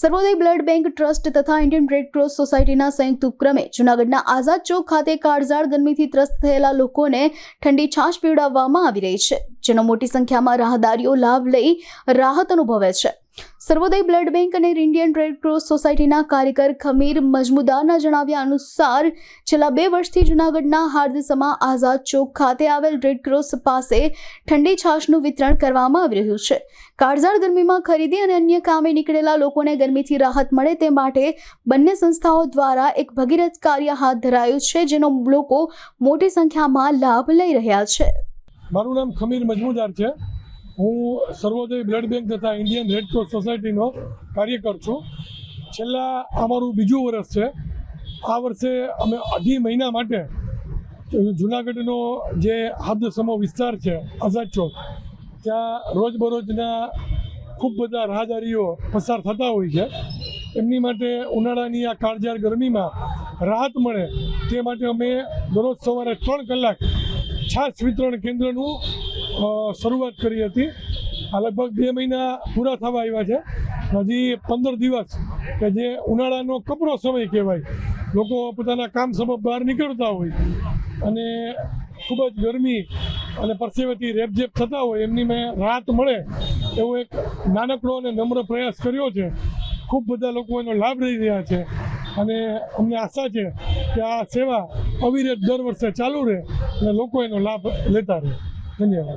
સર્વોદય blood bank trust તથા Indian red cross સોસાયટીના સંયુક્ત ઉપક્રમે જૂનાગઢના આઝાદ ચોક ખાતે કાળઝાળ ગરમીથી ત્રસ્ત થયેલા લોકોને ઠંડી છાશ પીવડાવવામાં આવી રહી છે, જેનો મોટી સંખ્યામાં રાહદારીઓ લાભ લઈ રાહત અનુભવે છે. સર્વોદય બ્લડ બેંક અને ઇન્ડિયન રેડ ક્રોસ સોસાયટીના કાર્યકર ખમીર મજમુદારના જણાવ્યા અનુસાર, છેલ્લા બે વર્ષથી જૂનાગઢના હાર્દસમાં આઝાદ ચોક ખાતે આવેલ રેડ ક્રોસ પાસે ઠંડી છાશનું વિતરણ કરવામાં આવી રહ્યું છે. કાળઝાળ ગરમીમાં ખરીદી અને અન્ય કામે નીકળેલા લોકોને ગરમીથી રાહત મળે તે માટે બંને સંસ્થાઓ દ્વારા એક ભગીરથ કાર્ય હાથ ધરાયું છે, જેનો લોકો મોટી સંખ્યામાં લાભ લઈ રહ્યા છે. મારું નામ ખમીર મજમુદાર છે. હું સર્વોદય બ્લડ બેંક તથા ઇન્ડિયન રેડ ક્રોસ સોસાયટીનો કાર્યકર છું. છેલ્લા અમારું બીજું વર્ષ છે. આ વર્ષે અમે અઢી મહિના માટે જુનાગઢનો જે હાદસમો વિસ્તાર છે, આઝાદ ચોક, ત્યાં રોજબરોજના ખૂબ બધા રાહદારીઓ પસાર થતા હોય છે. એમની માટે ઉનાળાની આ કાળજાર ગરમીમાં રાહત મળે તે માટે અમે દરરોજ સવારે ત્રણ કલાક છાશ વિતરણ કેન્દ્રનું શરૂઆત કરી હતી. આ લગભગ બે મહિના પૂરા થવા આવ્યા છે. હજી પંદર દિવસ કે જે ઉનાળાનો કપરો સમય કહેવાય. લોકો પોતાના કામ સમય બહાર નીકળતા હોય. અને ખૂબ જ ગરમી અને પરસેવેથી રેપઝેપ થતા હોય એમની મેં રાહત મળે એવો એક નાનકડો અને નમ્ર પ્રયાસ કર્યો છે. ખૂબ બધા લોકો એનો લાભ લઈ રહ્યા છે. અને અમને આશા છે કે આ સેવા અવિરત દર વર્ષે ચાલુ રહે અને લોકો એનો લાભ લેતા રહે. 春节回